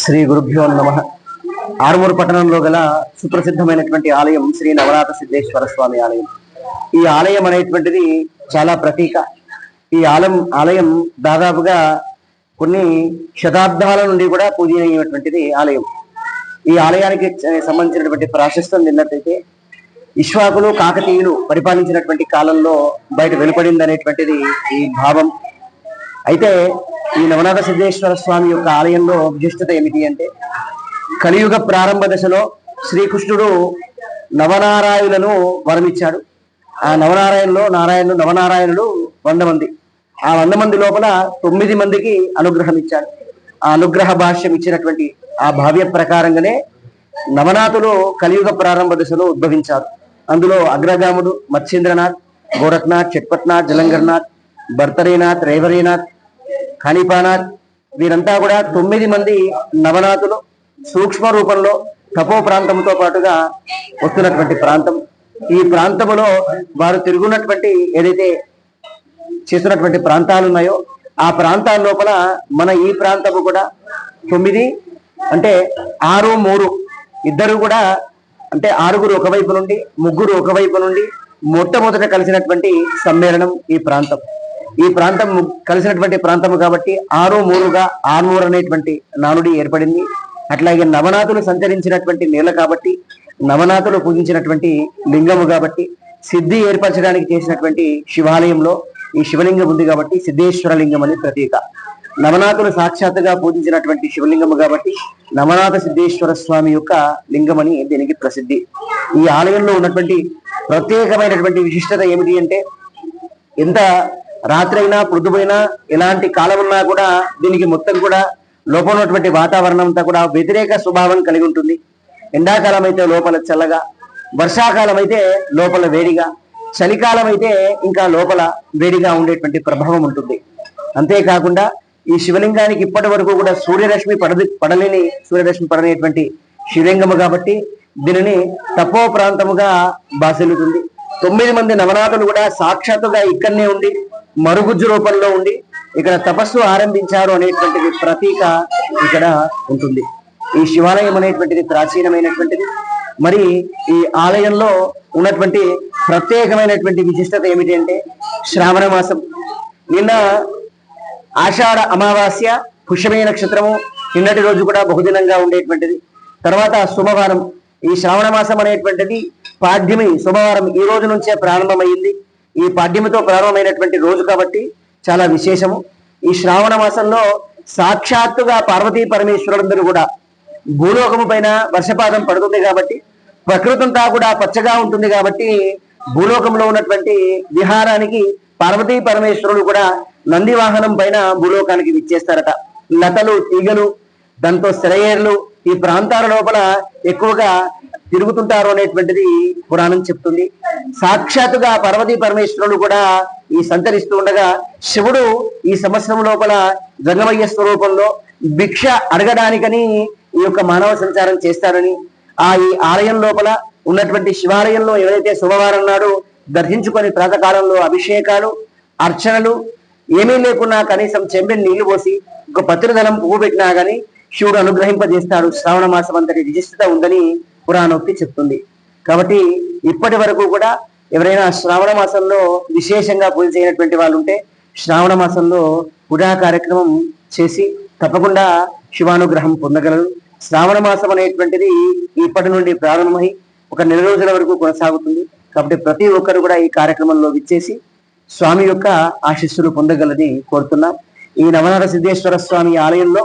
శ్రీ గురుభ్యో నమ. ఆరుమూరు పట్టణంలో గల సుప్రసిద్ధమైనటువంటి ఆలయం శ్రీ నవనాథ సిద్ధేశ్వర స్వామి ఆలయం. ఈ ఆలయం అనేటువంటిది చాలా ప్రతీక. ఈ ఆలయం ఆలయం దాదాపుగా కొన్ని శతాబ్దాల నుండి కూడా పూజనీయమైనటువంటిది ఆలయం. ఈ ఆలయానికి సంబంధించినటువంటి ప్రాశస్తం నిన్నట్టయితే ఇష్వాకులు కాకతీయులు పరిపాలించినటువంటి కాలంలో బయట వెలుపడింది అనేటువంటిది ఈ భావం. అయితే ఈ నవనాథ సిద్ధేశ్వర స్వామి యొక్క ఆలయంలో విశిష్టత ఏమిటి అంటే కలియుగ ప్రారంభ దశలో శ్రీకృష్ణుడు నవనారాయణులను వరమిచ్చాడు. ఆ నవనారాయణలో నారాయణులు నవనారాయణులు వంద మంది. ఆ వంద మంది లోపల తొమ్మిది మందికి అనుగ్రహం ఇచ్చాడు. ఆ అనుగ్రహ భాష్యం ఇచ్చినటువంటి ఆ భావ్య ప్రకారంగానే నవనాథులు కలియుగ ప్రారంభ దశలో ఉద్భవించారు. అందులో అగ్రగాముడు మత్స్యేంద్రనాథ్ గోరఖ్నాథ్ చట్పట్నాథ్ జలంగర్నాథ్ భర్తరీనాథ్ రేవరీనాథ్ ఖనీపానాథ్ వీరంతా కూడా తొమ్మిది మంది నవనాథులు సూక్ష్మ రూపంలో తపో ప్రాంతంతో పాటుగా వస్తున్నటువంటి ప్రాంతం. ఈ ప్రాంతంలో వారు తిరుగున్నటువంటి ఏదైతే చేస్తున్నటువంటి ప్రాంతాలు ఉన్నాయో ఆ ప్రాంతాల లోపల మన ఈ ప్రాంతము కూడా తొమ్మిది అంటే ఆరు మూడు ఇద్దరు కూడా అంటే ఆరుగురు ఒకవైపు నుండి ముగ్గురు ఒకవైపు నుండి మొట్టమొదట కలిసినటువంటి సమ్మేళనం ఈ ప్రాంతం. ఈ ప్రాంతం కలిసినటువంటి ప్రాంతం కాబట్టి ఆరు మూరుగా ఆర్మూర్ అనేటువంటి నానుడి ఏర్పడింది. అట్లాగే నవనాథులు సంచరించినటువంటి నేల కాబట్టి నవనాథులు పూజించినటువంటి లింగము కాబట్టి సిద్ధి ఏర్పరచడానికి చేసినటువంటి శివాలయంలో ఈ శివలింగం ఉంది కాబట్టి సిద్ధేశ్వర లింగం అని ప్రతీక. నవనాథులు సాక్షాత్తుగా పూజించినటువంటి శివలింగము కాబట్టి నవనాథ సిద్ధేశ్వర స్వామి యొక్క లింగమని దీనికి ప్రసిద్ధి. ఈ ఆలయంలో ఉన్నటువంటి ప్రత్యేకమైనటువంటి విశిష్టత ఏమిటి అంటే ఎంత రాత్రైనా పొద్దుపోయినా ఎలాంటి కాలం ఉన్నా కూడా దీనికి మొత్తం కూడా లోపల ఉన్నటువంటి వాతావరణం అంతా కూడా వ్యతిరేక స్వభావం కలిగి ఉంటుంది. ఎండాకాలం అయితే లోపల చల్లగా వర్షాకాలం అయితే లోపల వేడిగా చలికాలం అయితే ఇంకా లోపల వేడిగా ఉండేటువంటి ప్రభావం ఉంటుంది. అంతేకాకుండా ఈ శివలింగానికి ఇప్పటి వరకు కూడా సూర్యరశ్మి పడది పడలేని సూర్యరశ్మి పడలేటువంటి శివలింగము కాబట్టి దీనిని తపో ప్రాంతముగా బాసిల్లుతుంది తొమ్మిది మంది నవనాథులు కూడా సాక్షాత్తుగా ఇక్కడనే ఉండి మరుగుజ్జు రూపంలో ఉండి ఇక్కడ తపస్సు ఆరంభించారు అనేటువంటిది ప్రతీక ఇక్కడ ఉంటుంది. ఈ శివాలయం అనేటువంటిది ప్రాచీనమైనటువంటిది. మరి ఈ ఆలయంలో ఉన్నటువంటి ప్రత్యేకమైనటువంటి విశిష్టత ఏమిటి అంటే శ్రావణ మాసం. నిన్న ఆషాఢ అమావాస్య పుష్యమే నక్షత్రము నిన్నటి రోజు కూడా బహుదినంగా ఉండేటువంటిది. తర్వాత సోమవారం ఈ శ్రావణ మాసం అనేటువంటిది పాడ్యమి శుభవారం ఈ రోజు నుంచే ప్రారంభమైంది. ఈ పాడ్యమితో ప్రారంభమైనటువంటి రోజు కాబట్టి చాలా విశేషము. ఈ శ్రావణ మాసంలో సాక్షాత్తుగా పార్వతీ పరమేశ్వరులందరూ కూడా భూలోకము పైన వర్షపాతం పడుతుంది కాబట్టి ప్రకృతి అంతా కూడా పచ్చగా ఉంటుంది కాబట్టి భూలోకంలో ఉన్నటువంటి విహారానికి పార్వతీ పరమేశ్వరులు కూడా నంది వాహనం పైన భూలోకానికి విచ్చేస్తారట. లతలు తీగలు దాంతో సెలయేర్లు ఈ ప్రాంతాల లోపల ఎక్కువగా తిరుగుతుంటారు అనేటువంటిది పురాణం చెప్తుంది. సాక్షాత్తుగా పార్వతీ పరమేశ్వరులు కూడా ఈ సంతరిస్తూ ఉండగా శివుడు ఈ సంవత్సరం లోపల జంగమయ్య స్వరూపంలో భిక్ష అడగడానికని ఈ యొక్క మానవ సంచారం చేస్తారని ఆ ఈ ఆలయం లోపల ఉన్నటువంటి శివాలయంలో ఎవరైతే సోమవారం నాడు దర్శించుకొని ప్రాతకాలంలో అభిషేకాలు అర్చనలు ఏమీ లేకున్నా కనీసం చెంబెని నీళ్ళు పోసి ఒక పత్రిదలం పువ్వు పెట్టినా గాని శివుడు అనుగ్రహింపజేస్తాడు. శ్రావణ మాసం అంతటి విశిష్టత ఉందని పురాణోక్తి చెప్తుంది. కాబట్టి ఇప్పటి వరకు కూడా ఎవరైనా శ్రావణ మాసంలో విశేషంగా పూజ చేయనటువంటి వాళ్ళు ఉంటే శ్రావణ మాసంలో పురా కార్యక్రమం చేసి తప్పకుండా శివానుగ్రహం పొందగలరు. శ్రావణ మాసం అనేటువంటిది ఇప్పటి నుండి ప్రారంభమై ఒక నెల రోజుల వరకు కొనసాగుతుంది. కాబట్టి ప్రతి ఒక్కరు కూడా ఈ కార్యక్రమంలో విచ్చేసి స్వామి యొక్క ఆశీస్సులు పొందగలని కోరుతున్నాం. ఈ నవనాథ సిద్ధేశ్వర స్వామి ఆలయంలో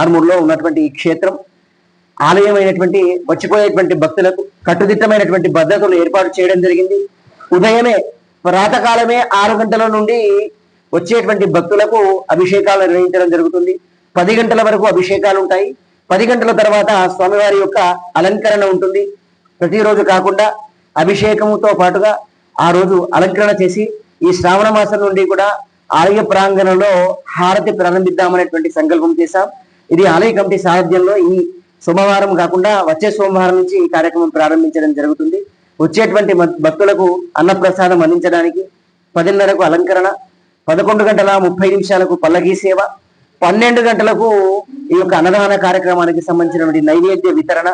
ఆర్మూర్లో ఉన్నటువంటి ఈ క్షేత్రం ఆలయమైనటువంటి వచ్చిపోయేటువంటి భక్తులకు కట్టుదిట్టమైనటువంటి భద్రతలు ఏర్పాటు చేయడం జరిగింది. ఉదయమే ప్రాతకాలమే ఆరు గంటల నుండి వచ్చేటువంటి భక్తులకు అభిషేకాలు నిర్వహించడం జరుగుతుంది. పది గంటల వరకు అభిషేకాలు ఉంటాయి. పది గంటల తర్వాత స్వామివారి యొక్క అలంకరణ ఉంటుంది. ప్రతిరోజు కాకుండా అభిషేకముతో పాటుగా ఆ రోజు అలంకరణ చేసి ఈ శ్రావణ మాసం నుండి కూడా ఆలయ ప్రాంగణంలో హారతి ప్రారంభిద్దామనేటువంటి సంకల్పం చేశాం. ఇది ఆలయ కమిటీ సారథ్యంలో ఈ సోమవారం కాకుండా వచ్చే సోమవారం నుంచి ఈ కార్యక్రమం ప్రారంభించడం జరుగుతుంది. వచ్చేటువంటి భక్తులకు అన్నప్రసాదం అందించడానికి పదిన్నరకు అలంకరణ పదకొండు గంటల ముప్పై నిమిషాలకు పల్లకీ సేవ పన్నెండు గంటలకు ఈ యొక్క అన్నదాన కార్యక్రమానికి సంబంధించినటువంటి నైవేద్య వితరణ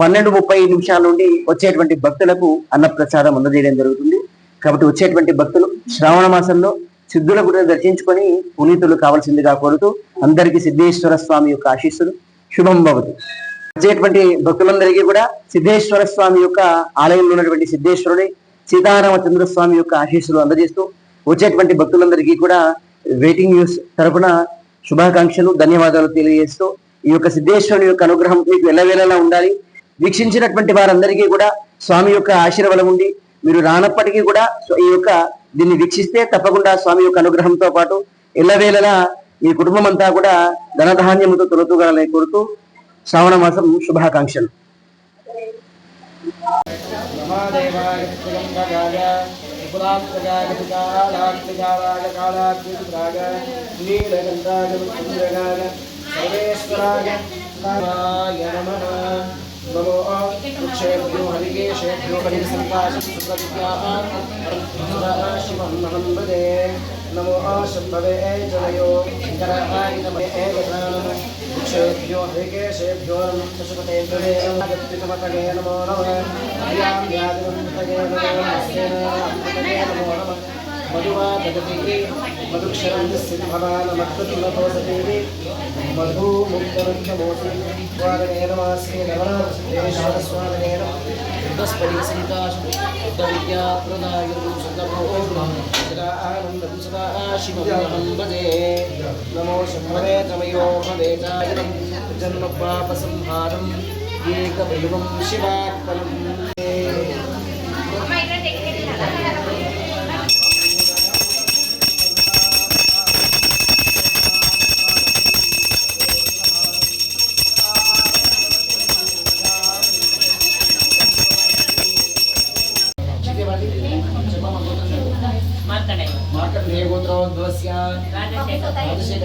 పన్నెండు ముప్పై నిమిషాల నుండి వచ్చేటువంటి భక్తులకు అన్నప్రసాదం అందజేయడం జరుగుతుంది. కాబట్టి వచ్చేటువంటి భక్తులు శ్రావణ మాసంలో సిద్ధుల గుడిని దర్శించుకొని పునీతులు కావాల్సిందిగా కోరుతూ అందరికీ సిద్ధేశ్వర స్వామి యొక్క ఆశీస్సులు. శుభం భవతి. వచ్చేటువంటి భక్తులందరికీ కూడా సిద్ధేశ్వర స్వామి యొక్క ఆలయంలో ఉన్నటువంటి సిద్ధేశ్వరుడి సీతారామచంద్ర స్వామి యొక్క ఆశీస్సులు అందజేస్తూ వచ్చేటువంటి భక్తులందరికీ కూడా వెయిటింగ్ న్యూస్ తరపున శుభాకాంక్షలు ధన్యవాదాలు తెలియజేస్తూ ఈ యొక్క సిద్ధేశ్వరుని యొక్క అనుగ్రహం మీకు ఎల్లవేళలా ఉండాలి. వీక్షించినటువంటి వారందరికీ కూడా స్వామి యొక్క ఆశీర్వాదం ఉండి మీరు రానప్పటికీ కూడా ఈ యొక్క దీన్ని వీక్షిస్తే తప్పకుండా స్వామి యొక్క అనుగ్రహంతో పాటు ఎల్లవేళలా మీ కుటుంబం అంతా కూడా ధనధాన్యముతో తొలతూగాలని కోరుతూ శ్రావణ మాసం శుభాకాంక్షలు महादेवाय त्र्यम्बकाय त्रिपुरात्मकाय कालात्मकाय कालात्मकाय नीलकण्ठाय मृत्युञ्जयाय सर्वेश्वराय नाराय नमः नमो वृक्षेभ्यो हरिकेशेभ्यो हरिसङ्काशुप्रत्याः शिवं महं वदे नमो शम्भवे जनयो कराय नमः एकधानम् वृक्षेभ्यो हरिकेशेभ्यो पशुपते गत्पितमतगे नमो नमः हरियां व्याधिमन्तगे नमो नमस्ते नमो नमः मधुवा ददति मधुक्षरं सिद्धमानमकृतिमतोसति मधुमुक्तमन्त्रमोसि स्वागणे नमास्ते नमः स्वागणे नमः बृहस्पति सन्ताशं बुद्धविद्या प्रदायं सुखभोगं सदा आनन्दं सदा शिवं भजे नमो शम्भवे तमयो भवेचायनं जन्मपापसंहारम् एकबिल्वं शिवात्मनम्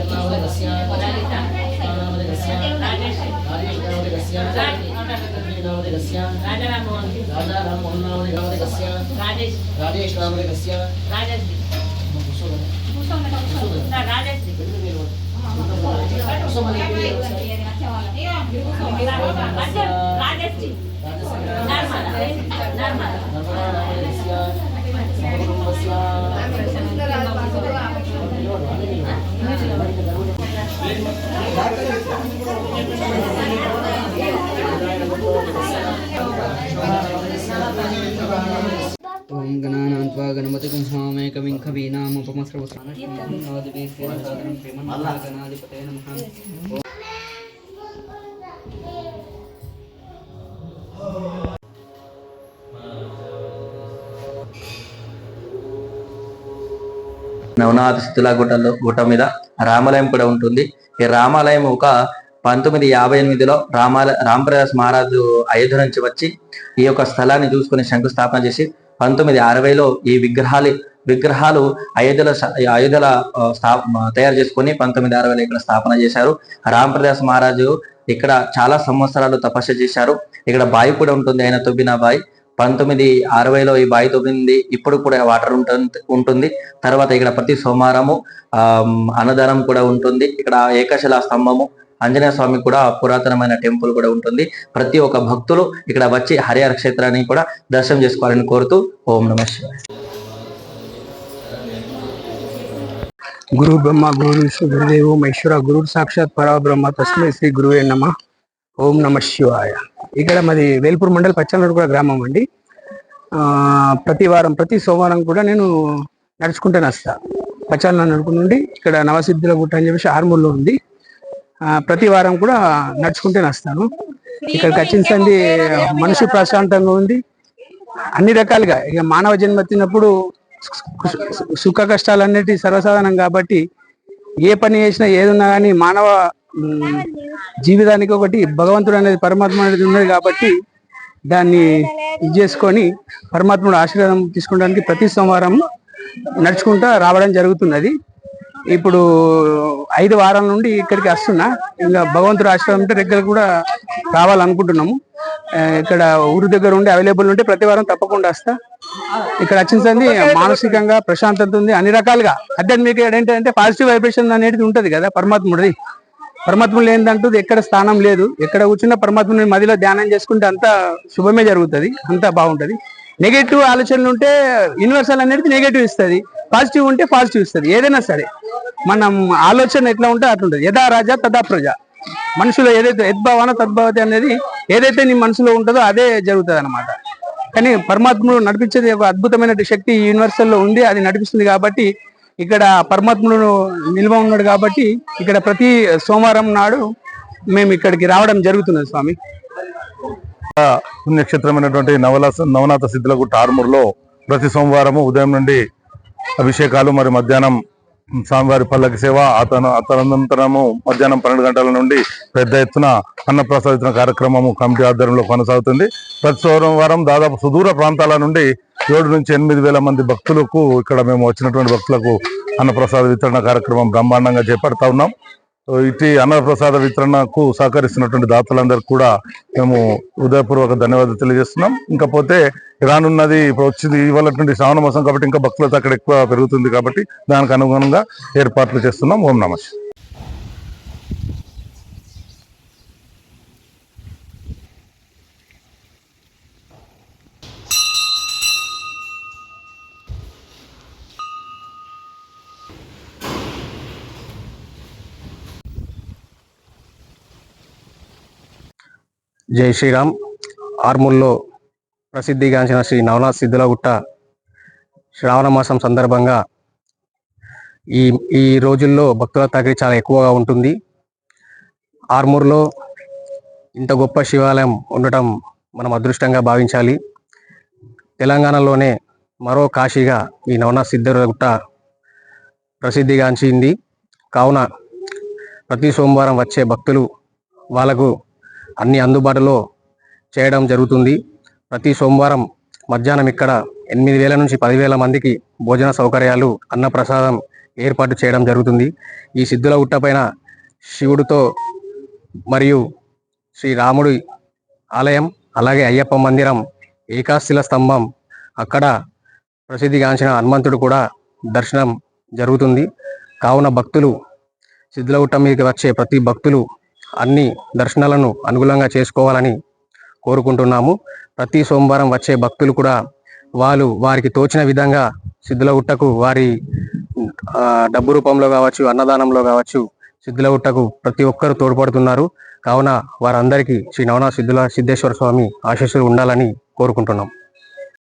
una obligación una obligación una obligación una obligación Radha Ramon una obligación Radesh Radesh una obligación Radesh Narmada, Narmada, Narmada, జ్యోతిగుంహామేకమింహవీనాముపమస్రవసానాదిపేసేనాదిపతే నమ నవనాథ శిథిల గుట్టలో గుట్ట మీద రామాలయం కూడా ఉంటుంది. ఈ రామాలయం ఒక పంతొమ్మిది యాభై ఎనిమిదిలో రామాల రామప్రదాస్ మహారాజు అయోధ్య నుంచి వచ్చి ఈ యొక్క స్థలాన్ని చూసుకుని శంకుస్థాపన చేసి పంతొమ్మిది అరవైలో ఈ విగ్రహాలు విగ్రహాలు అయోధ్యలో అయోధ్యల స్థా తయారు చేసుకొని పంతొమ్మిది అరవైలో ఇక్కడ స్థాపన చేశారు. రామప్రదాస్ మహారాజు ఇక్కడ చాలా సంవత్సరాలు తపస్సు చేశారు. ఇక్కడ బావి కూడా ఉంటుంది ఆయన తొబ్బిన బావి. పంతొమ్మిది అరవైలో ఈ బావి తవ్వింది. ఇప్పుడు కూడా వాటర్ ఉంటుంది ఉంటుంది. తర్వాత ఇక్కడ ప్రతి సోమవారము ఆ అన్నదానం కూడా ఉంటుంది. ఇక్కడ ఏకశిలా స్తంభము ఆంజనేయ స్వామి కూడా పురాతనమైన టెంపుల్ కూడా ఉంటుంది. ప్రతి ఒక్క భక్తులు ఇక్కడ వచ్చి హరిహర క్షేత్రాన్ని కూడా దర్శనం చేసుకోవాలని కోరుతూ ఓం నమ శివాయ. గురు బ్రహ్మ గురు విష్ణు గురుదేవు మహేశ్వర గురు సాక్షాత్ పరబ్రహ్మ తస్మై శ్రీ గురువే నమ. ఓం నమ శివాయ. ఇక్కడ మాది వేల్పూర్ మండల్ కూడా గ్రామం అండి. ప్రతి వారం ప్రతి సోమవారం కూడా నేను నడుచుకుంటాను వస్తా. పచ్చాల నడుపు నుండి ఇక్కడ నవసిద్ధుల గుట్ట అని చెప్పేసి ఆర్మూర్లో ఉంది. ప్రతి వారం కూడా నడుచుకుంటూనే వస్తాను ఇక్కడికి వచ్చిన సంది మనసు ప్రశాంతంగా ఉంది. అన్ని రకాలుగా ఇక మానవ జన్మ తిన్నప్పుడు సుఖ సుఖ కష్టాలన్నిటి సర్వసాధారణం కాబట్టి ఏ పని చేసినా ఏదన్నా కానీ మానవ జీవితానికి ఒకటి భగవంతుడు అనేది పరమాత్మ అనేది ఉన్నది కాబట్టి దాన్ని ఇది చేసుకొని పరమాత్ముడు ఆశీర్వాదం తీసుకోవడానికి ప్రతి సోమవారం నడుచుకుంటా రావడం జరుగుతున్నది. ఇప్పుడు ఐదు వారాల నుండి ఇక్కడికి వస్తున్నా. ఇంకా భగవంతుడు ఆశీర్వాదం రెగ్యులర్ కూడా రావాలనుకుంటున్నాము. ఇక్కడ ఊరు దగ్గర ఉండి అవైలబుల్ ఉంటే ప్రతి వారం తప్పకుండా వస్తా. ఇక్కడ వచ్చింది మానసికంగా ప్రశాంతత ఉంది. అన్ని రకాలుగా. ఆధ్యాత్మిక ఏంటంటే పాజిటివ్ వైబ్రేషన్ అనేది ఉంటుంది కదా పరమాత్ముడిది. పరమాత్మ లేదంటూ ఎక్కడ స్థానం లేదు. ఎక్కడ కూర్చున్న పరమాత్మని మదిలో ధ్యానం చేసుకుంటే అంతా శుభమే జరుగుతుంది. అంతా బాగుంటది. నెగటివ్ ఆలోచనలు ఉంటే యూనివర్సల్ అనేది నెగటివ్ ఇస్తుంది. పాజిటివ్ ఉంటే పాజిటివ్ ఇస్తుంది. ఏదైనా సరే. మనం ఆలోచన ఎట్లా ఉంటే అట్లుంటుంది యథా రాజా తదా ప్రజ. మనుషులో ఏదైతే యద్భావన తద్భావతి అనేది ఏదైతే నీ మనసులో ఉంటుందో అదే జరుగుతుంది అనమాట కానీ పరమాత్ముడు నడిపించేది ఒక అద్భుతమైన శక్తి యూనివర్సల్లో ఉంది. అది నడిపిస్తుంది కాబట్టి ఇక్కడ పరమాత్ముడు నిల్వ ఉన్నాడు కాబట్టి ఇక్కడ ప్రతి సోమవారం నాడు మేము ఇక్కడికి రావడం జరుగుతున్నది స్వామి. పుణ్యక్షేత్రమైనటువంటి నవలాస నవనాథ సిద్ధులగుట్ట ఆర్మూర్లో ప్రతి సోమవారము ఉదయం నుండి అభిషేకాలు మరి మధ్యాహ్నం స్వామివారి పల్లకి సేవ అతను అతనంతరము మధ్యాహ్నం పన్నెండు గంటల నుండి పెద్ద ఎత్తున అన్నప్రసాద కార్యక్రమము కమిటీ ఆధ్వర్యంలో కొనసాగుతుంది. ప్రతి సోమవారం దాదాపు సుదూర ప్రాంతాల నుండి ఏడు నుంచి ఎనిమిది వేల మంది భక్తులకు ఇక్కడ మేము వచ్చినటువంటి భక్తులకు అన్నప్రసాద వితరణ కార్యక్రమం బ్రహ్మాండంగా చేపడతా ఉన్నాం. ఇటు అన్నప్రసాద వితరణకు సహకరిస్తున్నటువంటి దాతలందరికీ కూడా మేము హృదయపూర్వక ధన్యవాదాలు తెలియజేస్తున్నాం. ఇంకపోతే రానున్నది ఇప్పుడు వచ్చింది ఇవాళటువంటి శ్రావణ మాసం కాబట్టి ఇంకా భక్తులతో అక్కడ ఎక్కువ పెరుగుతుంది కాబట్టి దానికి అనుగుణంగా ఏర్పాట్లు చేస్తున్నాం. ఓం నమస్తే జై శ్రీరామ్. ఆర్మూర్లో ప్రసిద్ధిగాంచిన శ్రీ నవనాథ్ సిద్ధులగుట్ట శ్రావణ మాసం సందర్భంగా ఈ ఈ రోజుల్లో భక్తుల తాకిడి చాలా ఎక్కువగా ఉంటుంది. ఆర్మూర్లో ఇంత గొప్ప శివాలయం ఉండటం మనం అదృష్టంగా భావించాలి. తెలంగాణలోనే మరో కాశీగా ఈ నవనాథ్ సిద్ధులగుట్ట ప్రసిద్ధిగాంచింది. కావున ప్రతి సోమవారం వచ్చే భక్తులు వాళ్ళకు అన్ని అందుబాటులో చేయడం జరుగుతుంది. ప్రతి సోమవారం మధ్యాహ్నం ఇక్కడ ఎనిమిది వేల నుంచి పదివేల మందికి భోజన సౌకర్యాలు అన్నప్రసాదం ఏర్పాటు చేయడం జరుగుతుంది. ఈ సిద్ధుల ఉట్టపైన శివుడితో మరియు శ్రీరాముడి ఆలయం అలాగే అయ్యప్ప మందిరం ఏకాశిల స్తంభం అక్కడ ప్రసిద్ధిగాంచిన హనుమంతుడు కూడా దర్శనం జరుగుతుంది. కావున భక్తులు సిద్ధులగుట్ట మీదకి వచ్చే ప్రతి భక్తులు అన్ని దర్శనాలను అనుకూలంగా చేసుకోవాలని కోరుకుంటున్నాము. ప్రతి సోమవారం వచ్చే భక్తులు కూడా వాళ్ళు వారికి తోచిన విధంగా సిద్ధులగుట్టకు వారి డబ్బు రూపంలో కావచ్చు అన్నదానంలో కావచ్చు సిద్ధులగుట్టకు ప్రతి ఒక్కరు తోడ్పడుతున్నారు. కావున వారందరికీ శ్రీ నవనా సిద్ధుల సిద్ధేశ్వర స్వామి ఆశీస్సులు ఉండాలని కోరుకుంటున్నాం.